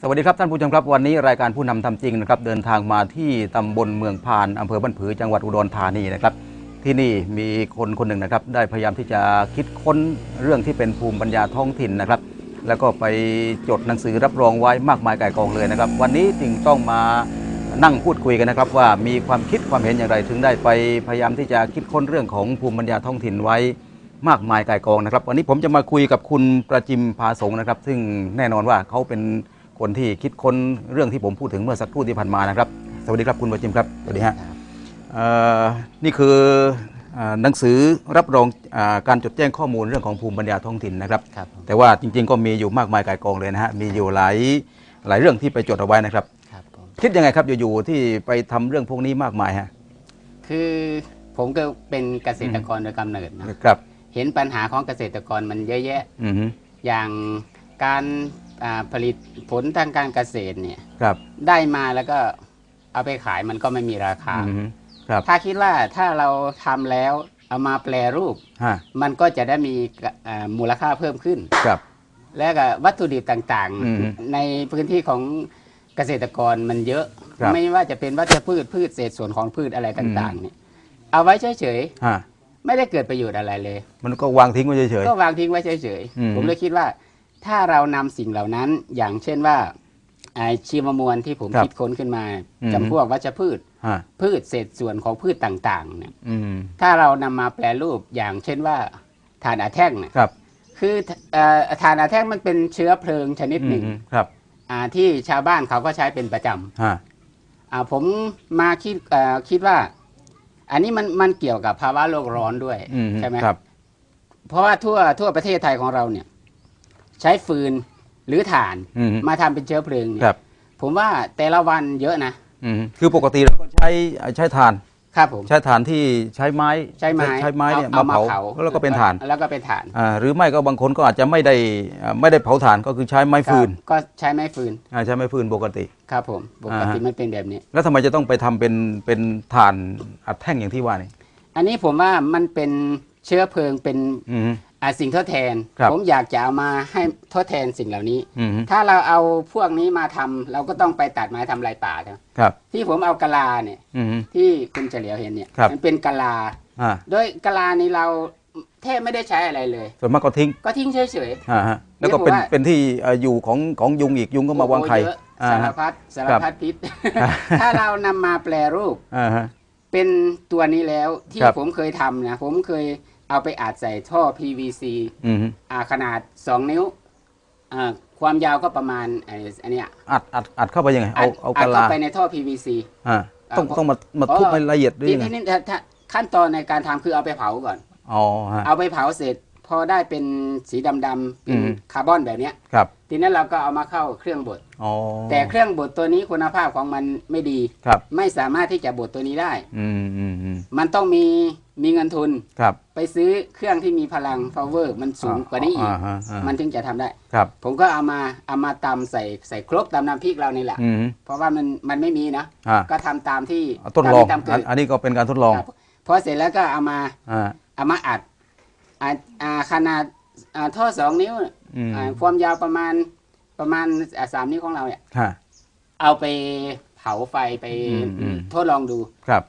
สวัสดีครับท่านผู้ชมครับวันนี้รายการผู้นำทำจริงนะครับเดินทางมาที่ตำบลเมืองพานอำเภอบ้านผือจังหวัดอุดรธานีนะครับ ที่นี่มีคนคนหนึ่งนะครับ ได้พยายามที่จะคิดค้นเรื่องที่เป็นภูมิปัญญาท้องถิ่นนะครับ แล้วก็ไปจดหนังสือรับรองไว้มากมายก่ายกองเลยนะครับ วันนี้จึงต้องมานั่งพูดคุยกันนะครับ ว่ามีความคิดความเห็นอย่างไร ถึงได้ไปพยายามที่จะคิดค้นเรื่องของภูมิปัญญาท้องถิ่นไว้มากมายก่ายกองนะครับ วันนี้ผมจะมาคุยกับคุณประจิมพาสงนะครับ ซึ่งแน่นอนว่าเขาเป็น คนที่คิดค้นเรื่องที่ผมพูดถึงเมื่อสักครู่ที่ผ่านมานะครับ สวัสดีครับคุณประจิมครับสวัสดีฮะเอ่อนี่คือเอ่อหนังสือรับรองอาการจดแจ้งข้อมูลเรื่องของภูมิปัญญาท้องถิ่นนะครับครับผมแต่ว่าจริงๆ ก็มีอยู่มากมายก่ายกองเลยนะฮะมีอยู่หลายหลายเรื่องที่ไปจดเอาไว้นะครับครับผมคิดยังไงครับอยู่ๆที่ไปทำเรื่องพวกนี้มากมายฮะคือผมก็เป็นเกษตรกรโดยกำเนิดนะครับ เห็นปัญหาของเกษตรกรมันเยอะแยะอือฮึอย่างการ อ่าผลิตผลทางการเกษตรเนี่ยครับได้มาแล้วก็เอาไปขายมันก็ไม่มีราคา อือฮึครับ ถ้าคิดว่าถ้าเราทำแล้วเอามาแปลรูป ฮะ มันก็จะได้มีอ่ามูลค่าเพิ่มขึ้น ครับ และก็วัตถุดิบต่างอืมๆ ในพื้นที่ของเกษตรกรมันเยอะ ครับไม่ว่าจะเป็นวัชพืชพืชเศษส่วนของพืชอะไรต่างๆเนี่ยเอาไว้เฉยฮะ ๆไม่ได้เกิดประโยชน์อะไรเลย มันก็วางทิ้งไว้เฉย ก็วางทิ้งไว้เฉยอืม ๆผมเลยคิดว่า ถ้าเรานำสิ่งเหล่านั้นอย่างเช่นว่าไอชีวมวลที่ผมคิดค้นขึ้นมาอืม จำพวกวัชพืชๆฮะพืชเศษส่วนของพืชต่างๆเนี่ยอืมถ้าเรานำมาแปลรูปอย่างเช่นว่าถ่านอะแท่งเนี่ยครับคือเอ่อถ่านอะแท่งมันเป็นเชื้อเพลิงชนิดหนึ่งอืมครับอ่าที่ชาวบ้านเขาก็ใช้เป็นประจฮะำอ่าผมมาคิดเอ่อคิดว่า อันนี้มันมันเกี่ยวกับภาวะโลกร้อนด้วยอืมใช่ไหมครับ เพราะว่าทั่วทั่วประเทศไทยของเราเนี่ย ใช้ฟืนหรือถ่านอืมมาทำเป็นเชื้อเพลิงเนี่ครัยบผมว่าแต่ละวันเยอะนะอืมคือปกติเราก็ใช้ใช้ถ่าน ครับผมใช้ถ่านที่ใช้ไม้ใช้ไม้ใช้ไม้เนี่ยอมาเผาแล้วก็เป็นถ่านแล้วก็เป็นถ่านอ่าหรือไม่ก็บางคนก็อาจจะไม่ได้อ่าไม่ได้เผาถ่านก็คือใช้ไม้ฟืนครับก็ใช้ไม้ฟืนอ่าใช้ไม้ฟืนปกติ ครับผมปกติอ่าฮะ มันเป็นแบบนี้ แล้วทำไมจะต้องไปทำเป็นเป็นถ่านอัดแท่งอย่างที่ว่านี่อันนี้ผมว่ามันเป็นเชื้อเพลิงเป็นอืมอ่า สิ่งทดแทน ครับผมอยากจะเอามาให้ทดแทนสิ่งเหล่านี้ อืมถ้าเราเอาพวกนี้มาทำเราก็ต้องไปตัดไม้ทำลายป่าใช่ไหมครับ ที่ผมเอากะลาเนี่ยอืม ที่คุณเฉลียวเห็นเนี่ยครับ มันเป็นกะลา อ่าโดยกะลานี้เราแทบไม่ได้ใช้อะไรเลย ส่วนมากก็ทิ้งก็ทิ้งเฉย อ่าฮะแล้วก็เป็นเรียกว่า เป็นที่เอ่ออยู่ของของยุงอีกยุงๆก็มาวางไข่โอ้โหเยอะอ่าสารฮะ พัดสารครับพัดพิษอ่าถ้าเรานำมาแปลรูป อ่าฮะ เป็นตัวนี้แล้วที่ครับผมเคยทำนะผมเคย เอาไปอัดใส่ท่อ PVC อืมอ่าขนาด2นิ้วอ่าความยาวก็ประมาณไอ้อันเนี้ยอัดอัดอัดเข้าไปยังไงอัเอาดเอาอักะดลาเข้าไปในท่อ PVC อ่าต้องอ่าต้องมามาอ๋อทุบให้ละเอียดหรือทียังไงนี้ถ้าถ้าขั้นตอนในการทำคือเอาไปเผาก่อน อ๋อฮะ เอาไปเผาเสร็จ พอได้เป็นสีดำๆเป็นอืม คาร์บอนแบบเนี้ย ครับทีนั้นเราก็เอามาเข้าเครื่องบด อ๋อแต่เครื่องบดตัวนี้คุณภาพของมันไม่ดี ครับ ไม่สามารถที่จะบดตัวนี้ได้ อืมอืมอืมมันต้องมี มีเงินทุนครับ ไปซื้อเครื่องที่มีพลัง power มันสูงกว่านี้อีกาฮะอ่ามันถึงจะทำได้ ครับผมก็เอามาเอามาตำใส่ใส่ครกตำน้ำพริกเรานี่แหละ อืม เพราะว่ามันมันไม่มีนะ อ่า ก็ทำตามที่เอาทดลองตามที่ตามเกิอันดอันนี้ก็เป็นการทดลองครับพอเสร็จแล้วก็เอามาอ่า เอามาอัดอัดอ่าขนาดอ่าท่อสองนิ้วอืม อ่าความยาวประมาณประมาณอ่าสามนิ้วของเราเนี่ย ฮะ เอาไปเผาไฟไปอืมอืม ทดลองดู ครับ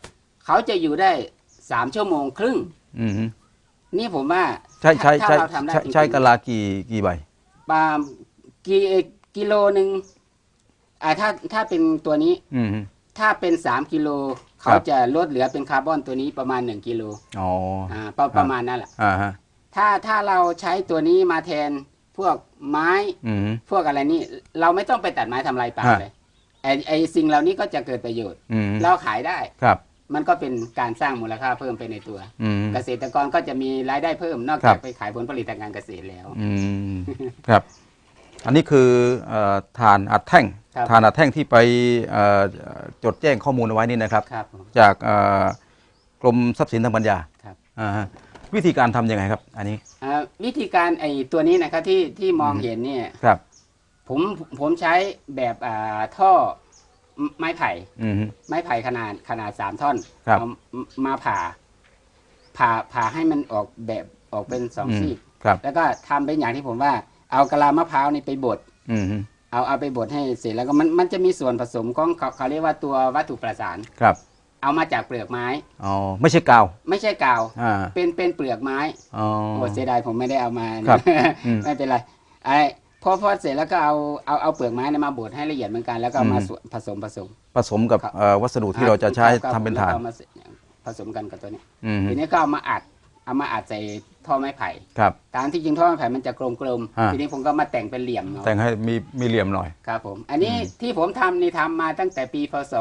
เขาจะอยู่ได้ สามชั่วโมงครึ่ง อืมนี่ผมว่าใช้ใช้ถ้าใช้เราทำได้ใช้จริงๆใช้กะลากี่กี่ใบ ปาล์มกิกิโลหนึ่งอ่าถ้าถ้าเป็นตัวนี้อืมถ้าเป็นสามกิโลครัเขาบจะลดเหลือเป็นคาร์บอนตัวนี้ประมาณหนึ่งกิโลอ๋ออ่าประประมาณนั่นแหละอ่าฮะถ้าถ้าเราใช้ตัวนี้มาแทนพวกไม้ อืมพวกอะไรนี่เราไม่ต้องไปตัดไม้ทำลายป่าฮะ เลยไอไอสิ่งเหล่านี้ก็จะเกิดประโยชน์ อืมเราขายได้ ครับ มันก็เป็นการสร้างมูลค่าเพิ่มไปในตัวอืมเกษตรกรก็จะมีรายได้เพิ่มนอกครัจากบไปขายผลผลิตทางการเกษตรแล้วอืมครับ อันนี้คือเอ่อฐานอัดแท่งครับฐานอัดแท่งที่ไปเอ่อจดแจ้งข้อมูลเอาไว้นี่นะครับครับผมจากเอ่อกรมทรัพย์สินทางปัญญาครับอ่าฮะวิธีการทำยังไงครับ อันนี้อ่าวิธีการไอตัวนี้นะครับที่ที่มองเห็นเนี่ยครับ ผมผมใช้แบบอ่าท่อ ไม้ไผ่อืม ไม้ไผ่ขนาดขนาดสามท่อนครับ เอามาผ่า ผ่าผ่าให้มันออกแบบออกเป็นสองอืมซีกครับ แล้วก็ทำเป็นอย่างที่ผมว่า เอากะลามะพร้าวนี่ไปบด อืมเอาเอาไปบดให้เสร็จแล้วก็มันมันจะมีส่วนผสมของเขาเขาเรียกว่าตัววัตถุประสาน ครับเอามาจากเปลือกไม้ อ๋อไม่ใช่กาวไม่ใช่กาว อ่าเป็นเป็นเปลือกไม้อ๋อ โอ้เสียดายผมไม่ได้เอามาครับอืม ไม่เป็นไรไอ้ พอพอเสร็จแล้วก็เอาเอาเอาเปลือกไม้เนี่ยมาบดให้ละเอียดเหมือนกันแล้วก็เอามาอืมส่วนผสมผสม ผสมกับครับ เอ่อวัสดุที่เราจะใช้ครับทำเป็นฐาน แล้วก็อมาผสมกันกับตัวนี้อืมทีนี้ก็เอามาอัดเอามาอัดใส่ท่อไม้ไผ่ ครับ ตามที่จริงท่อไม้ไผ่มันจะกลมอ่าๆทีนี้ผมก็มาแต่งเป็นเหลี่ยมเอาแต่งให้มีมีเหลี่ยมหน่อย ครับผม อันนี้ที่ผมทำนี่ทำมาตั้งแต่ปีพศ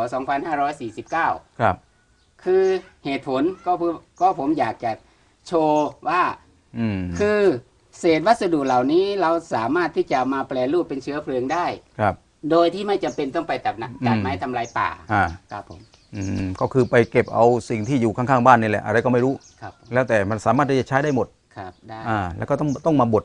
2549 ครับ คือเหตุผลก็คือก็ผมอยากจะโชว์ว่า อืม คือ เศษวัสดุเหล่านี้เราสามารถที่จะมาแปลรูปเป็นเชื้อเพลิงได้ ครับ โดยที่ไม่จำเป็นต้องไปตัดนะตัดไม้ทำลายป่าอ่า ครับผมอืมก็คือไปเก็บเอาสิ่งที่อยู่ข้างๆบ้านนี่แหละ อะไรก็ไม่รู้ ครับแล้วแต่มันสามารถที่จะใช้ได้หมด ครับได้อ่า แล้วก็ต้องต้องมาบด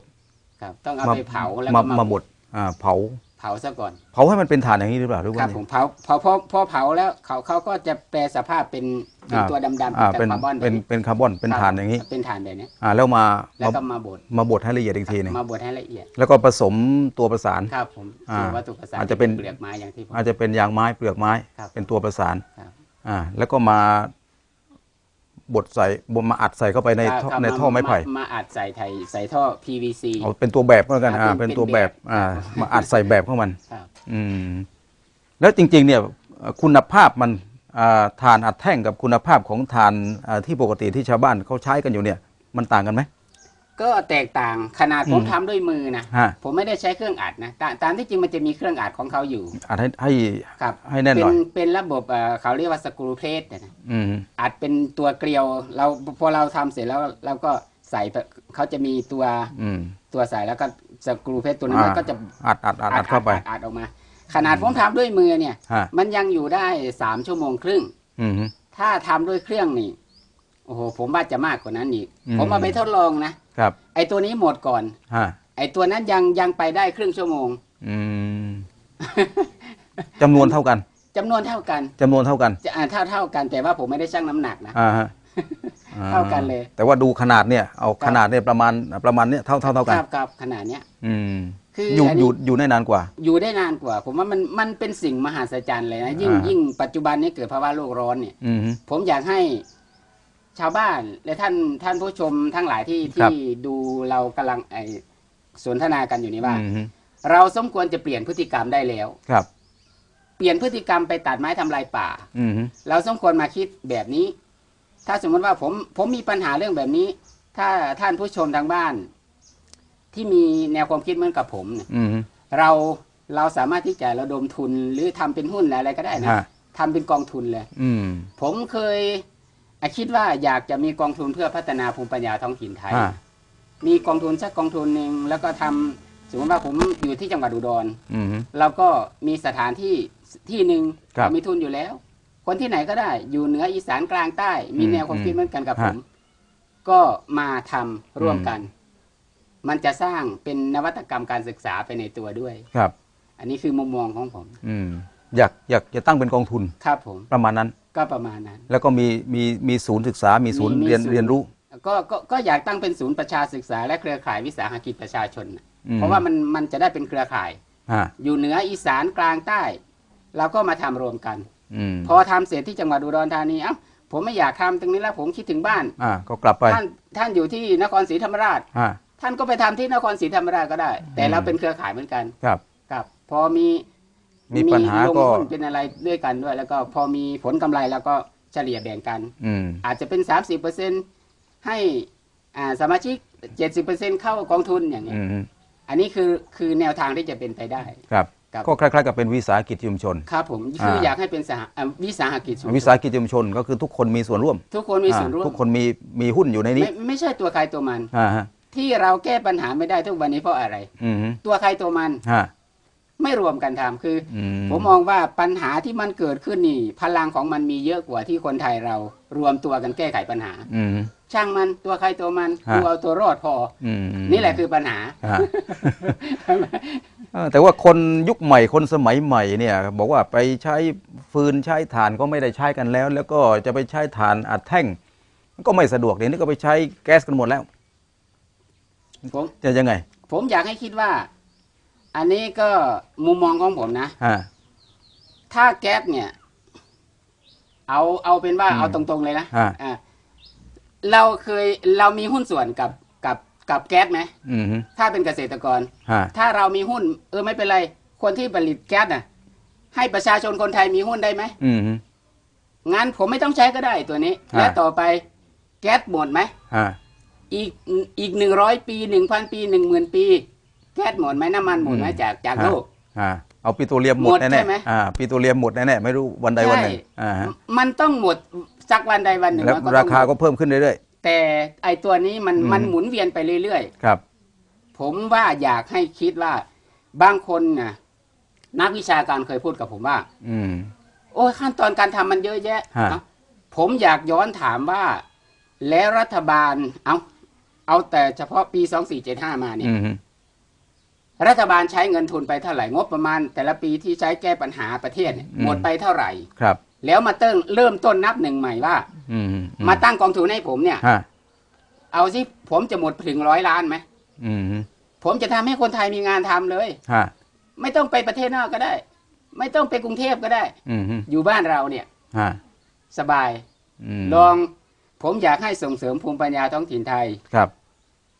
ครับ ต้องเอาไปเผาแล้วมาก็มามาบด อ่า เผา เผาซะก่อนเผาให้มันเป็นฐานอย่างนี้หรือเปล่าหรือคว่ารับไงผมเผาพอพอพอเผาแล้วเขาเขาก็จะแปลสภาพเป็นเป็นอ่าตัวดำๆอ่าเป็เป็นนคาร์บอนเป็นแบบเป็นคาร์บอนเป็นครับฐานอย่างนี้ เป็นฐานแบบนี้อ่าแล้วมาแล้วมาก็มาบดมาบดให้ละเอียดอีกทีหนึงมาบดให้ละเอียด แล้วก็ผสมตัวประสานครับผมอ่าส่วนวัตถุประสานอาจจะเป็นเปลือกไม้อย่างที่ผมอาจจะเป็นยางไม้เปลือกไม้ครับเป็นตัวประสานครับอ่าแล้วก็มา บดใส่บดมาอัดใส่เข้าไปในท่อครับในท่อไม้ไผ่มาอัดใส่ไทยใส่ท่อ PVC เอาเป็นตัวแบบก็แล้วกันครับอ่าเป็นเป็นตัวแบบเป็นแบบอ่ามาอัดใส่แบบของมันครับอืมแล้วจริง ๆ เนี่ยเอ่อคุณภาพมันอ่าทานอัดแท่งกับคุณภาพของทานอ่าที่ปกติที่ชาวบ้านเขาใช้กันอยู่เนี่ย มันต่างกันไหม ก็แตกต่างขนาดผมอืมทำด้วยมือนะฮะ ผมไม่ได้ใช้เครื่องอัดนะตาตามที่จริงมันจะมีเครื่องอัดของเขาอยู่อัดให้ให้ ครับให้แน่นเป็หน่อยเป็นระบบเอ่อเขาเรียกว่าสกรูเพลทนะ อืม อัดเป็นตัวเกลียวเราพอเราทำเสร็จแล้วเราก็ใส่ไปเขาจะมีตัวอืม ตัวใส่แล้วก็สกรูเพลทตัวนั้นอ่า มันก็จะอัดอัดอัดอัดเข้าไป อัดออกมา ขนาดผมทำด้วยมือเนี่ย ฮะ มันยังอยู่ได้สามชั่วโมงครึ่ง อืม ถ้าทำด้วยเครื่องนี่โอ้โหผมว่าจะมากกว่านั้นอีก อืม ผมเอาไปทดลองนะ ครับ ไอตัวนี้หมดก่อน ฮะ ไอตัวนั้นยังยังไปได้ครึ่งชั่วโมง อืมจำนวนเท่ากันจำนวนเท่ากันจำนวนเท่ากันจะอ่าเท่าเท่ากัน แต่ว่าผมไม่ได้ชั่งน้ำหนักนะ อ่าฮะเท่ากันเลย แต่ว่าดูขนาดเนี่ย เอาขนาดเนี่ยประมาณประมาณเนี้ยเท่าเท่าเท่าคกันรับครับขนาดเนี้ย อืมคืออยู่อันอนี้ยู่อยู่ได้นานกว่า อยู่ได้นานกว่า ผมว่ามันมันเป็นสิ่งมหัศจรรย์เลยนะยิ่งอ่า ยิ่ยิ่งปัจจุบันนี้เกิดภาวะโลกร้อนเนี่ย อืม ผมอยากให้ ชาวบ้านและท่านท่านผู้ชมทั้งหลายที่ครับ ที่ดูเรากำลังไอสนทนากันอยู่นี้ว่า อืมเราสมควรจะเปลี่ยนพฤติกรรมได้แล้ว ครับเปลี่ยนพฤติกรรมไปตัดไม้ทำลายป่า อืมเราสมควรมาคิดแบบนี้ ถ้าสมมติว่าผมผมมีปัญหาเรื่องแบบนี้ ถ้าท่านผู้ชมทางบ้าน ที่มีแนวความคิดเหมือนกับผมเนี่ย อืมเราเราสามารถที่จะระดมทุนหรือทำเป็นหุ้นอะไรก็ได้นะฮะทำเป็นกองทุนเลย อืมผมเคยอะ คิดว่าอยากจะมีกองทุนเพื่อพัฒนาภูมิปัญญาท้องถิ่นไทย อ่า มีกองทุนสักกองทุนหนึ่งแล้วก็ทำสมมติว่าผมอยู่ที่จังหวัดอุดร อืม เราก็มีสถานที่ที่หนึ่งครับเรามีทุนอยู่แล้ว คนที่ไหนก็ได้ อยู่เหนืออีสานกลางใต้ มีอืมแนวความคิดเหมือนกันกับฮะผม ก็มาทำร่วมอืมกัน มันจะสร้างเป็นนวัตกรรมการศึกษาไปในตัวด้วย ครับ อันนี้คือมุมมองของผม อืม อยากอยากจะตั้งเป็นกองทุนครับผม ประมาณนั้น ก็ประมาณนั้น แล้วก็มีมีมีศูนย์ศึกษา มีศูนย์มีมีเรียนศูนย์เรียนรู้ก็ก็ก็อยากตั้งเป็นศูนย์ประชาศึกษา และเครือข่ายวิสาหกิจประชาชนน่ะอืมเพราะว่ามันมันจะได้เป็นเครือข่ายฮะอยู่เหนืออีสานกลางใต้เราก็มาทำรวมกันอืมพอทำเสร็จที่จังหวัดอุดรธานีเอ้าผมไม่อยากทำตรงนี้แล้วผมคิดถึงบ้านอ่าก็กลับไปท่านท่านอยู่ที่นครศรีธรรมราชฮะท่านก็ไปทำที่นครศรีธรรมราชก็ได้ แต่อืมเราเป็นเครือข่ายเหมือนกันครับครับ พอมี มีปัญหาลงก็หุ้นเป็นอะไรด้วยกันด้วย แล้วก็พอมีผลกำไรแล้วก็เฉลี่ยแบ่งกัน อืมอาจจะเป็น30%ให้อ่าสมาชิก70%เข้ากองทุนอย่างนี้ยอืมอันนี้คือคือแนวทางที่จะเป็นไปได้ครับครับก็คล้ายๆกับเป็นวิสาหกิจชุมชน ครับผมคืออ่าอยากให้เป็นสหอ่าวิสาหกิจชุมชนวิสาหกิจชุมชนก็คือทุกคนมีส่วนร่วม ทุกคนมีส่วนร่วอ่ามทุกคนมีมีหุ้นอยู่ในนี้ ไม่ไม่ใช่ตัวใครตัวมันอ่าฮะที่เราแก้ปัญหาไม่ได้ทุกวันนี้เพราะอะไรอืมตัวใครตัวมันฮะ ไม่รวมกันทำคืออือผมมองว่าปัญหาที่มันเกิดขึ้นนี่ พลังของมันมีเยอะกว่าที่คนไทยเรารวมตัวกันแก้ไขปัญหาอืมช่างมันตัวใครตัวมันฮะกูเอาตัวรอดพออืมอนี่แหละคือปัญหาฮะเออแต่ว่าคนยุคใหม่คนสมัยใหม่เนี่ย บอกว่าไปใช้ฟืนใช้ถ่านก็ไม่ได้ใช้กันแล้ว แล้วก็จะไปใช้ถ่านอัดแท่งมันก็ไม่สะดวกเดี๋ยวนี้ก็ไปใช้แก๊สกันหมดแล้วผมจะยังไง ผมอยากให้คิดว่า อันนี้ก็มุมมองของผมนะ อ่า ถ้าแก๊สเนี่ย เอาเอาเป็นว่าอืมเอาตรงๆเลยนะอ่า อ่าเราเคยเรามีหุ้นส่วนกับกับกับแก๊สไหมอืมฮึถ้าเป็นเกษตรกรอ่าถ้าเรามีหุ้น เออไม่เป็นไร คนที่ผลิตแก๊สน่ะ ให้ประชาชนคนไทยมีหุ้นได้ไหมอืมฮึ งั้นผมไม่ต้องใช้ก็ได้ตัวนี้ อ่า และต่อไปแก๊สหมดไหมอ่าอีกอีกหนึ่งร้อยปีหนึ่งพันปีหนึ่งหมื่นปี แก๊สหมดไหมน้ำมันหมดไหมอืมจากจากอ่าโลกอ่าเอาปิโตรเลียมหมดหมดแน่ใช่ไหมๆอ่าปิโตรเลียมหมดแน่ๆไม่รู้วันใดวันหนึ่งใช่อ่าฮะมันต้องหมดสักวันใดวันหนึ่งแล้วมันก็ราต้องคาหมดก็เพิ่มขึ้นเรื่อยแต่ไอตัวนี้มันอืมมันหมุนเวียนไปเรื่อยๆ ครับๆผมว่าอยากให้คิดว่าบางคนนะนักวิชาการเคยพูดกับผมว่า อืม โอ้ยขั้นตอนการทำมันเยอะแยะฮะเนอะผมอยากย้อนถามว่า แล้วรัฐบาลเอาเอาแต่เฉพาะปี2475มาเนี่ยอืมฮึ รัฐบาลใช้เงินทุนไปเท่าไหร่งบประมาณ แต่ละปีที่ใช้แก้ปัญหาประเทศเนี่ยหมดไปเท่าไหร่ครับ แล้วมาเติ้งเริ่มต้นนับหนึ่งใหม่ว่าอืมฮึมาตั้งกองทุนให้ผมเนี่ยฮะเอาสิผมจะหมดถึงร้อยล้านไหมอืมฮึผมจะทำให้คนไทยมีงานทำเลยฮะไม่ต้องไปประเทศนอกก็ได้ ไม่ต้องไปกรุงเทพก็ได้อืมฮึอยู่บ้านเราเนี่ยฮะสบายอืมลองผมอยากให้ส่งเสริมภูมิปัญญาท้องถิ่นไทยครับ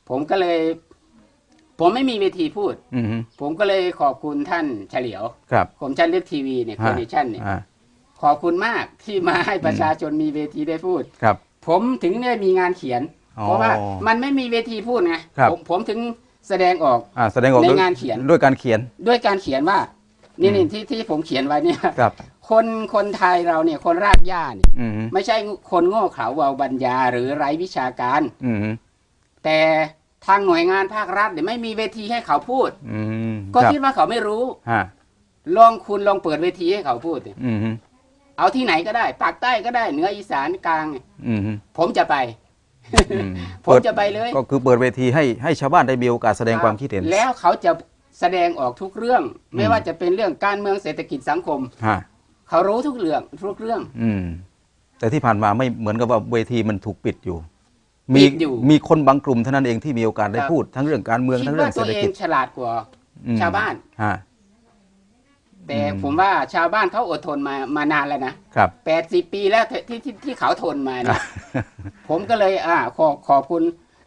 ผมก็เลย ผมไม่มีเวทีพูด อืมฮึ ผมก็เลยขอบคุณท่านเฉลียวครับผมชันเลือกทีวีเนี่ยคอนเนชั่นเนี่ยอ่าขอบคุณมากที่มาให้ประชาชนมีเวทีได้พูด ครับ ผมถึงได้มีงานเขียน อ๋อเพราะว่ามันไม่มีเวทีพูดไงครับ ผมผมถึงแสดงออก อ่าแสดงออกในด้วยงานเขียน ด้วยการเขียน ด้วยการเขียนว่า นี่อืมนี่ที่ที่ผมเขียนไว้เนี่ยครับ คนคนไทยเราเนี่ยคนรากหญ้าเนี่ยอืมฮึไม่ใช่คนโง่เขลาเบาบัญญาหรือไร้วิชาการ อืมฮึแต่ ทางหน่วยงานภาครัฐเนี่ยไม่มีเวทีให้เขาพูด อืมก็รับคิดว่าเขาไม่รู้ ฮะลองคุณลองเปิดเวทีให้เขาพูดสิอืมฮึเอาที่ไหนก็ได้ปากใต้ก็ได้เหนืออีสานกลาง อืมฮึผมจะไป อืมผมเปิดจะไปเลยก็คือเปิดเวทีให้ให้ชาวบ้านได้มีโอกาสแสดงความคิดเห็น แล้วเขาจะแสดงออกทุกเรื่องไม่อืมว่าจะเป็นเรื่องการเมืองเศรษฐกิจสังคม ฮะเขารู้ทุกเรื่องทุกเรื่อง อืม แต่ที่ผ่านมาไม่เหมือนกับว่าเวทีมันถูกปิดอยู่ ปิมีดอยู่มีคนบางกลุ่มเท่านั้นเองที่มีโอกาสได้ครับพูด ทั้งเรื่องการเมืองคิดทั้งเรื่อว่างเศตัรวษฐเอกิงจฉลาดกว่า อืมชาวบ้าน ฮะ แต่อืม ผมว่าชาวบ้านเขาอดทนมามานานแล้วนะครับ แปดสิบปีแล้วที่ที่ที่เขาทนมาเนี่ย ผมก็เลยอ่าขอขอบคุณ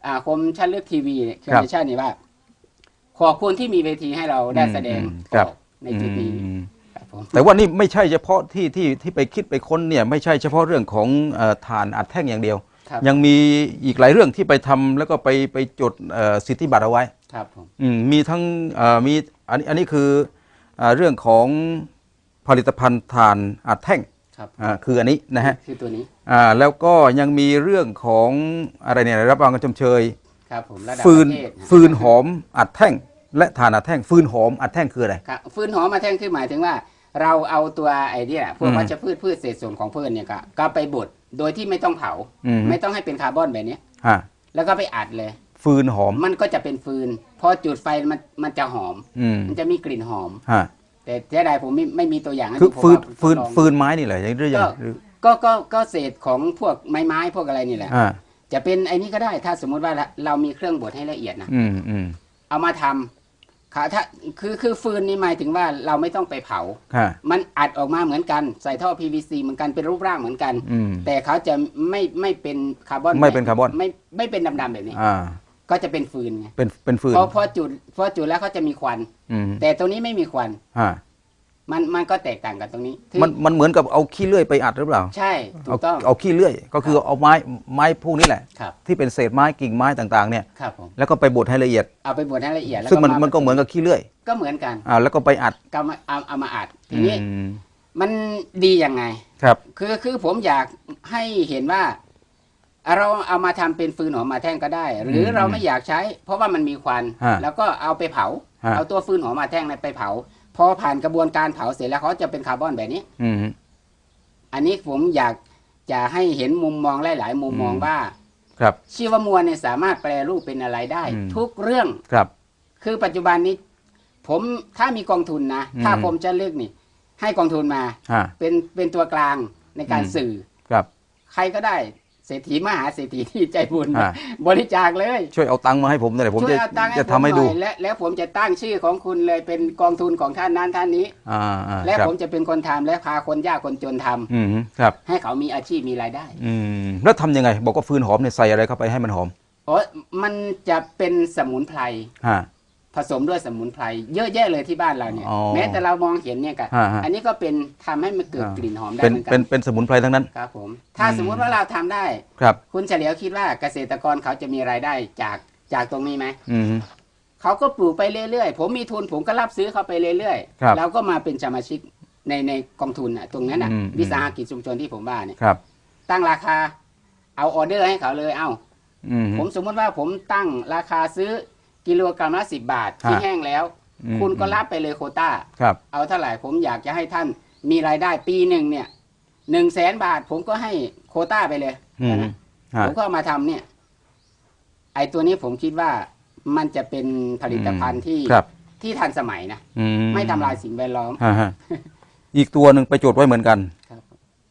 อ่าคมชั้นเลือกทีวีเนี่ยคครับอมชั่นนี่ว่า ขอบคุณที่มีเวทีให้เราได้แสดงอืมครับ ออกในจุดนี้อืม ครับผม แต่ว่านี่ไม่ใช่เฉพาะที่ที่ที่ไปคิดไปค้นเนี่ยไม่ใช่เฉพาะเรื่องของเอ่อฐานอัดแท่งอย่างเดียว ครับ ยังมีอีกหลายเรื่องที่ไปทำแล้วก็ไปไปจดเอ่อสิทธิบัตรเอาไว้ครับผม อืมมีทั้งเอ่อมีอันนี้อันนี้คือเอ่อเรื่องของผลิตภัณฑ์ถ่านอัดแท่งครับอ่าคืออันนี้นะฮะคือตัวนี้อ่าแล้วก็ยังมีเรื่องของอะไรเนี่ยรับรองกันชมเชย ครับผมระดับฟืนประเทศะฟืนหอมอัดแท่ง และถ่านอัดแท่ง ฟืนหอมอัดแท่งคืออะไร ครับฟืนหอมมาแท่งคือหมายถึงว่า เราเอาตัวไอ้เนี่ยพวกอืม วัชพืชพืชเศษส่วนของพืชเนี่ยก็ก็ไปบด โดยที่ไม่ต้องเผา อืม ไม่ต้องให้เป็นคาร์บอนแบบเนี้ยฮะแล้วก็ไปอัดเลย ฟืนหอม มันก็จะเป็นฟืน พอจุดไฟมันมันจะหอม อืมมันจะมีกลิ่นหอม ฮะแต่เสียดายผมไม่ไม่มีตัวอย่างให้คือดูผมฟืนว่าฟืนทดลอง ฟืนไม้นี่แหละอย่างเรื่อยก็ๆหรือก็ก็ก็เศษของพวกไม้ไม้พวกอะไรนี่แหละ อ่าจะเป็นไอ้นี่ก็ได้ถ้าสมมุติว่าเรามีเครื่องบดให้ละเอียดนะอืมอืมเอามาทำ ค่ะถ้าคือคือฟืนนี่หมายถึงว่าเราไม่ต้องไปเผา ค่ะ มันอัดออกมาเหมือนกัน ใส่ท่อ PVC เหมือนกันเป็นรูปร่างเหมือนกัน อืม แต่เขาจะไม่ไม่เป็นคาร์บอนไม่เป็นคาร์บอน ไม่ไม่เป็นดำๆแบบนี้ อ่า ก็จะเป็นฟืนไงเป็นเป็นฟืนพอพอจุดพอจุดแล้วเขาจะมีควัน อืมแต่ตรงนี้ไม่มีควัน ฮะ มันมันก็แตกต่างกันตรงนี้ที่มันมันเหมือนกับเอาขี้เลื่อยไปอัดหรือเปล่าใช่ถูเอากต้อง เอาขี้เลื่อย ก็คือเอาไม้ไม้พวกนี้แหละ ครับ ที่เป็นเศษไม้กิ่งไม้ต่างๆเนี่ยครับผมแล้วก็ไปบดให้ละเอียด เอาไปบดให้ละเอียดแล้วซึ่งมันามันก็เหมือนกับขี้เลื่อยก็เหมือนกันอ่าแล้วก็ไปอัดก็มาเอาเอามาอัดทีนี้อืมมันดียังไง ครับคือคือผมอยากให้เห็นว่า เราเอามาทำเป็นฟืนหอมมาแท่งก็ได้ หรืออมเราไม่อยากใช้ เพราะว่ามันมีควัน ฮะแล้วก็เอาไปเผา ฮะ เอาตัวฟืนหอมมาแท่งนั้นไปเผา พอผ่านกระบวนการเผาเสร็จแล้วเขาจะเป็นคาร์บอนแบบนี้ อืม อันนี้ผมอยากจะให้เห็นมุมมองหลาย ๆ มุมมองอืม ว่า ครับ ชีวมวลเนี่ยสามารถแปลรูปเป็นอะไรได้ อืม ทุกเรื่อง ครับ คือปัจจุบันนี้ ผมถ้ามีกองทุนนะ อืม ถ้าผมจะเลือกนี่ ให้กองทุนมา ฮะ เป็นเป็นตัวกลางในการอืม สื่อ ครับ ใครก็ได้ เศรษฐีมหาเศรษฐีที่ใจบุญอ่า บริจาคเลยช่วยเอาตังค์มาให้ผมหน่อยผมช่วจะยเอาตังค์ให้จะผมทำให้หดูน่อยและแล้วผมจะตั้งชื่อของคุณเลยเป็นกองทุนของท่านนั้นท่านนี้ อ่าอ่าและครับผมจะเป็นคนทำและพาคนยากคนจนทำอืมครับ ให้เขามีอาชีพมีรายได้อืมแล้วทำยังไง บอกว่าฟืนหอมเนี่ยใส่อะไรเข้าไปให้มันหอมโอ้มันจะเป็นสมุนไพร ฮะ ผสมด้วยสมุนไพรเยอะแยะเลยที่บ้านเราเนี่ย อ๋อแม้แต่เรามองเห็นเนี่ยก็ฮะฮะ อันนี้ก็เป็นทำให้มันเกิดอ่ากลิ่นหอมได้เป็นเหมือนกัเป็นนเป็นสมุนไพรทั้งนั้น ครับผม ถ้าอืม สมมุติว่าเราทำได้ ครับ คุณเฉลียวคิดว่าเกษตรกรเขาจะมีรายได้จากจากตรงนี้ไหม อืม เขาก็ปลูกไปเรื่อยๆ ผมมีทุนผมก็รับซื้อเขาไปเรื่อยครับๆแล้วก็มาเป็นสมาชิกในในกองทุนอะตรงนั้นอะอืม วิสาหกิจชุมชนที่ผมว่าเนี่ยครับ ตั้งราคาเอาออเดอร์ให้เขาเลย เอ้าอืม ผมสมมติว่าผมตั้งราคาซื้อ กิโลกรัมละสิบบาทที่ฮะแห้งแล้ว อืม คุณก็รับไปเลยโควต้า ครับ เอาเท่าไหร่ผมอยากจะให้ท่านมีรายได้ปีหนึ่งเนี่ยหนึ่งแสนบาท ผมก็ให้โควต้าไปเลยอืมนะฮะ ผมก็เอามาทำเนี่ย ไอตัวนี้ผมคิดว่ามันจะเป็นผลิตภัณฑ์ที่ครับ ที่ทันสมัยนะอืไม่ทำลายสิ่งแวดล้อม ฮะฮะอีกตัวหนึ่งไปโจทย์ไว้เหมือนกัน ครับ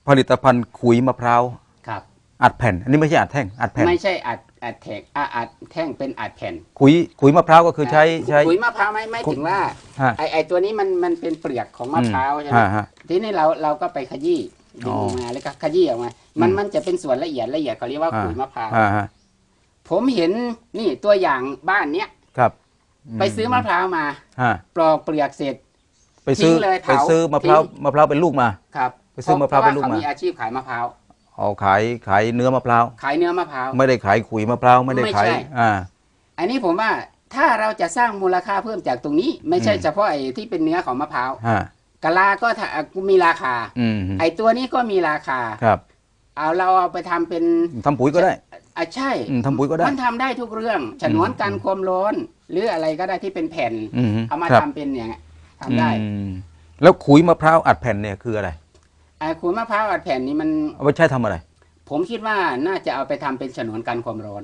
ผลิตภัณฑ์ขุยมะพร้าว ครับ อัดแผ่น อันนี้ไม่ใช่อัดแท่ง อัดแผ่น ไม่ใช่อัด อัดแท็กอะอัดแท่งเป็นอัดแผ่นขุยขุยมะพร้าวก็คือใช้ใช้ ขุยมะพร้าวไม่ไม่ถึงว่าฮะไอไอตัวนี้มันมันเป็นเปลือกของมะพร้าวใช่ไหมฮะฮะทีนี้เราเราก็ไปขยี้ดึงอ๋อออกมาแล้วก็ขยี้ออกมา มันอืมมันจะเป็นส่วนละเอียดละเอียดเขาเรียกว่าอ่าขุยมะพร้าวอ่าฮะผมเห็นนี่ตัวอย่างบ้านเนี้ยครับไปซื้อมะพร้าวมาฮะปลอกเปลือกเสร็จ ไปซื้อทิ้งเลยไปเผาซื้อมะพร้าวทิ้ง มะพร้าวเป็นลูกมา ครับไปซื้อมะพร้าวเพเป็นลูกเขามามีอาชีพขายมะพร้าว เอาขายขายเนื้อมะพร้าวขายเนื้อมะพร้าว ไม่ได้ขายขุยมะพร้าวไม่ได้ไม่ขายใช่อ่า อันนี้ผมว่าถ้าเราจะสร้างมูลค่าเพิ่มจากตรงนี้ ไม่ใช่อืม เฉพาะไอ้ที่เป็นเนื้อของมะพร้าวฮะกะลาก็ถ้ามีราคา อืมไอ้ตัวนี้ก็มีราคา ครับเอาเราเอาไปทำเป็นทำปุ๋ยก็ได้ อะใช่อืมทำปุ๋ยก็ได้มันทำได้ทุกเรื่องฉนวนกันความร้อน หรืออะไรก็ได้ที่เป็นแผ่น อืมเอามาครับทำเป็นอย่างเงี้ยทำได้ อืมแล้วขุยมะพร้าวอัดแผ่นเนี่ยคืออะไรไอ้ ขุยมะพร้าวอัดแผ่นนี้มันเอาไว้ใช้ทำอะไร ผมคิดว่าน่าจะเอาไปทำเป็นฉนวนกันความร้อน